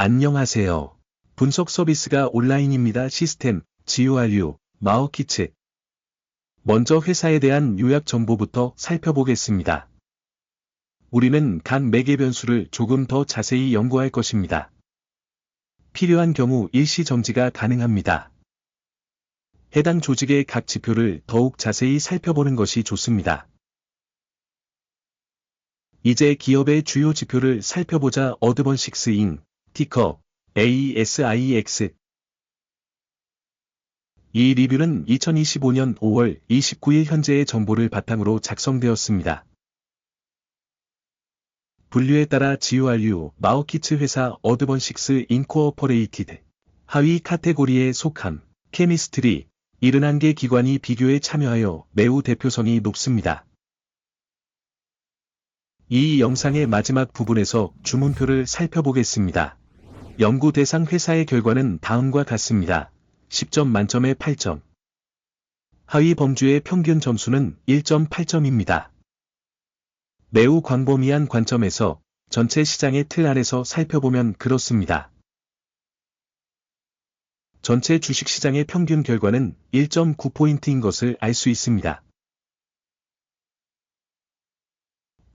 안녕하세요. 분석 서비스가 온라인입니다. 시스템, GURU, 마오키츠. 먼저 회사에 대한 요약 정보부터 살펴보겠습니다. 우리는 각 매개 변수를 조금 더 자세히 연구할 것입니다. 필요한 경우 일시 정지가 가능합니다. 해당 조직의 각 지표를 더욱 자세히 살펴보는 것이 좋습니다. 이제 기업의 주요 지표를 살펴보자 어드번식스인 티커 ASIX 이 리뷰는 2025년 5월 29일 현재의 정보를 바탕으로 작성되었습니다. 분류에 따라 GURU, 마오키츠 회사 어드번식스 인코어퍼레이티드 하위 카테고리에 속함, 케미스트리, 71개 기관이 비교에 참여하여 매우 대표성이 높습니다. 이 영상의 마지막 부분에서 주문표를 살펴보겠습니다. 연구 대상 회사의 결과는 다음과 같습니다. 10점 만점에 8점. 하위 범주의 평균 점수는 1.8점입니다. 매우 광범위한 관점에서 전체 시장의 틀 안에서 살펴보면 그렇습니다. 전체 주식시장의 평균 결과는 1.9포인트인 것을 알 수 있습니다.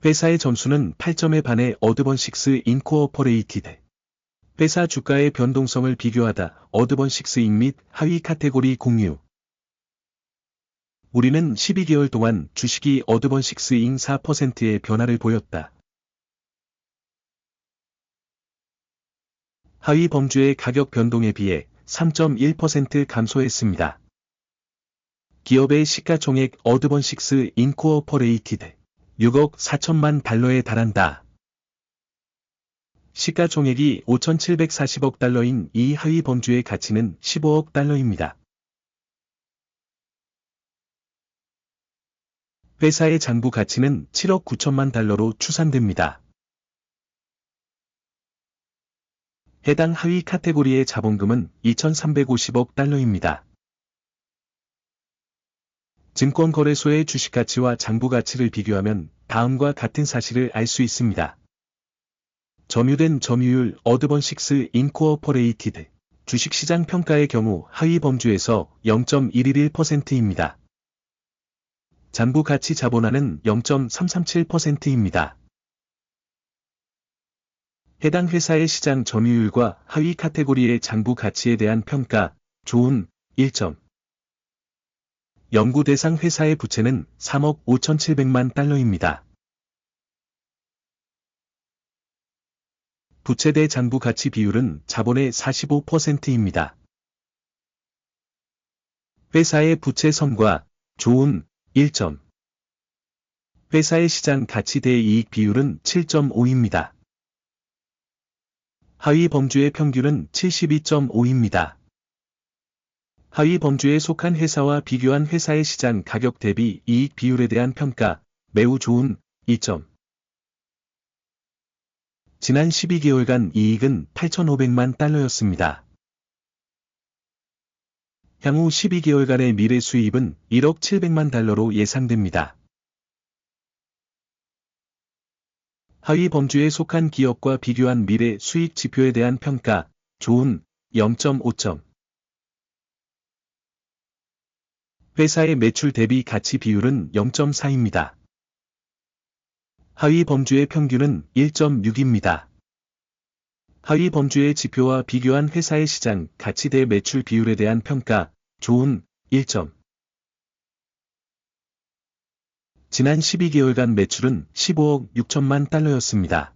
회사의 점수는 8점에 반해 어드번식스 인코어퍼레이티드. 회사 주가의 변동성을 비교하다 어드번식스인 및 하위 카테고리 공유. 우리는 12개월 동안 주식이 어드번식스인 4%의 변화를 보였다. 하위 범주의 가격 변동에 비해 3.1% 감소했습니다. 기업의 시가총액 어드번식스 인코어퍼레이티드 6억 4천만 달러에 달한다. 시가총액이 5,740억 달러인 이 하위 범주의 가치는 15억 달러입니다. 회사의 장부 가치는 7억 9천만 달러로 추산됩니다. 해당 하위 카테고리의 자본금은 2,350억 달러입니다. 증권거래소의 주식가치와 장부가치를 비교하면 다음과 같은 사실을 알 수 있습니다. 점유된 점유율 어드번식스 인코어퍼레이티드 주식시장 평가의 경우 하위 범주에서 0.111%입니다. 장부 가치 자본화는 0.337%입니다. 해당 회사의 시장 점유율과 하위 카테고리의 장부 가치에 대한 평가, 좋은 1점. 연구 대상 회사의 부채는 3억 5,700만 달러입니다. 부채 대 장부 가치 비율은 자본의 45%입니다. 회사의 부채 선과 좋은 1점. 회사의 시장 가치 대 이익 비율은 7.5입니다. 하위 범주의 평균은 72.5입니다. 하위 범주에 속한 회사와 비교한 회사의 시장 가격 대비 이익 비율에 대한 평가, 매우 좋은 2점. 지난 12개월간 이익은 8,500만 달러였습니다. 향후 12개월간의 미래 수입은 1억 700만 달러로 예상됩니다. 하위 범주에 속한 기업과 비교한 미래 수익 지표에 대한 평가, 좋은 0.5점. 회사의 매출 대비 가치 비율은 0.4입니다. 하위 범주의 평균은 1.6입니다. 하위 범주의 지표와 비교한 회사의 시장 가치 대 매출 비율에 대한 평가, 좋은 1점. 지난 12개월간 매출은 15억 6천만 달러였습니다.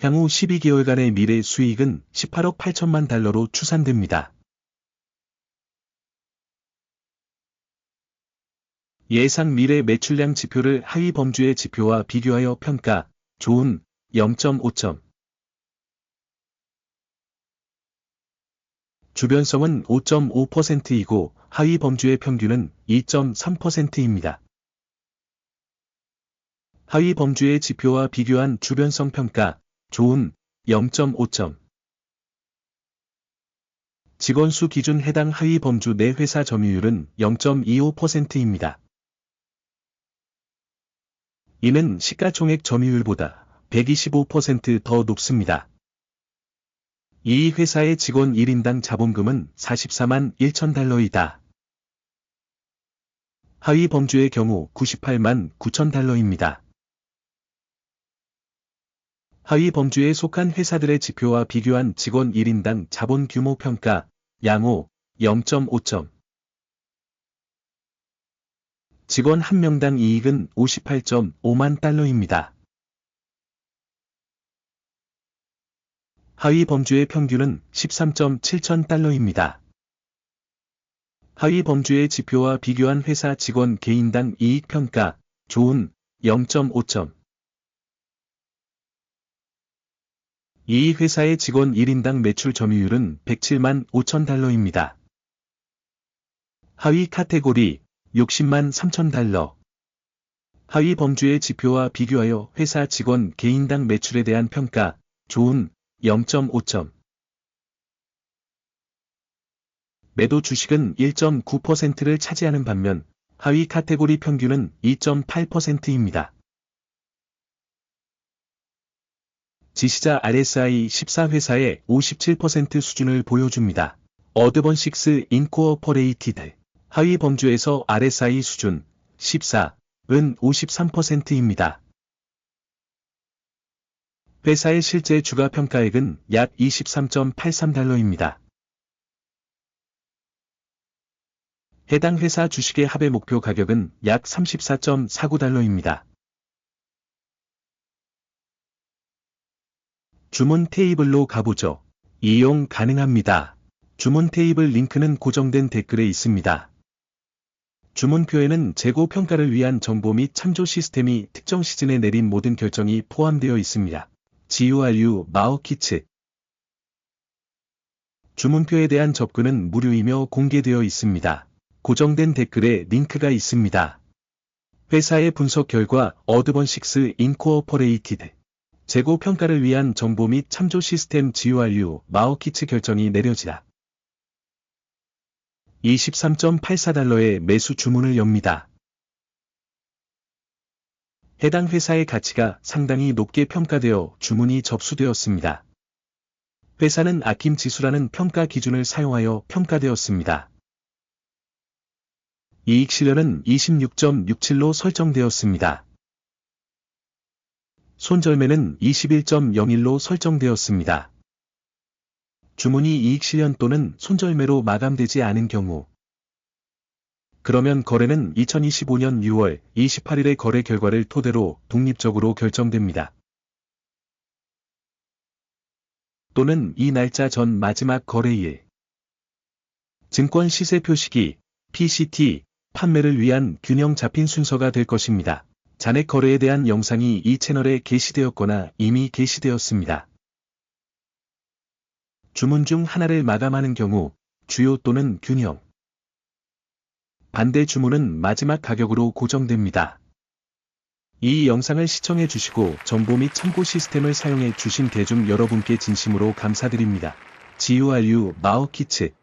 향후 12개월간의 미래 수익은 18억 8천만 달러로 추산됩니다. 예상 미래 매출량 지표를 하위 범주의 지표와 비교하여 평가, 좋은 0.5점. 주변성은 5.5%이고 하위 범주의 평균은 2.3%입니다. 하위 범주의 지표와 비교한 주변성 평가, 좋은 0.5점. 직원 수 기준 해당 하위 범주 내 회사 점유율은 0.25%입니다. 이는 시가총액 점유율보다 125%더 높습니다. 이 회사의 직원 1인당 자본금은 44만 1천 달러이다. 하위 범주의 경우 98만 9천 달러입니다. 하위 범주에 속한 회사들의 지표와 비교한 직원 1인당 자본 규모 평가, 양호, 0.5점. 직원 1명당 이익은 58.5만 달러입니다. 하위 범주의 평균은 13.7천 달러입니다. 하위 범주의 지표와 비교한 회사 직원 개인당 이익 평가, 좋은, 0.5점. 이 회사의 직원 1인당 매출 점유율은 107만 5천 달러입니다. 하위 카테고리 60만 3천 달러. 하위 범주의 지표와 비교하여 회사 직원 개인당 매출에 대한 평가, 좋은 0.5점. 매도 주식은 1.9%를 차지하는 반면 하위 카테고리 평균은 2.8%입니다. 지시자 RSI 14회사의 57% 수준을 보여줍니다. 어드번식스 인코어퍼레이티드 하위 범주에서 RSI 수준 14은 53%입니다. 회사의 실제 주가 평가액은 약 23.83달러입니다. 해당 회사 주식의 합의 목표 가격은 약 34.49달러입니다. 주문 테이블로 가보죠. 이용 가능합니다. 주문 테이블 링크는 고정된 댓글에 있습니다. 주문표에는 재고 평가를 위한 정보 및 참조 시스템이 특정 시즌에 내린 모든 결정이 포함되어 있습니다. GURU 마오키츠 주문표에 대한 접근은 무료이며 공개되어 있습니다. 고정된 댓글에 링크가 있습니다. 회사의 분석 결과 어드번식스 인코어퍼레이티드 재고 평가를 위한 정보 및 참조 시스템 GURU 마오키츠 결정이 내려지다. 23.84달러의 매수 주문을 엽니다. 해당 회사의 가치가 상당히 높게 평가되어 주문이 접수되었습니다. 회사는 아킴 지수라는 평가 기준을 사용하여 평가되었습니다. 이익 실현은 26.67로 설정되었습니다. 손절매는 21.01로 설정되었습니다. 주문이 이익 실현 또는 손절매로 마감되지 않은 경우 그러면 거래는 2025년 6월 28일의 거래 결과를 토대로 독립적으로 결정됩니다. 또는 이 날짜 전 마지막 거래일 증권 시세 표시기 PCT 판매를 위한 균형 잡힌 순서가 될 것입니다. 잔액 거래에 대한 영상이 이 채널에 게시되었거나 이미 게시되었습니다. 주문 중 하나를 마감하는 경우 주요 또는 균형 반대 주문은 마지막 가격으로 고정됩니다. 이 영상을 시청해 주시고 정보 및 참고 시스템을 사용해 주신 대중 여러분께 진심으로 감사드립니다. GURU 마오키츠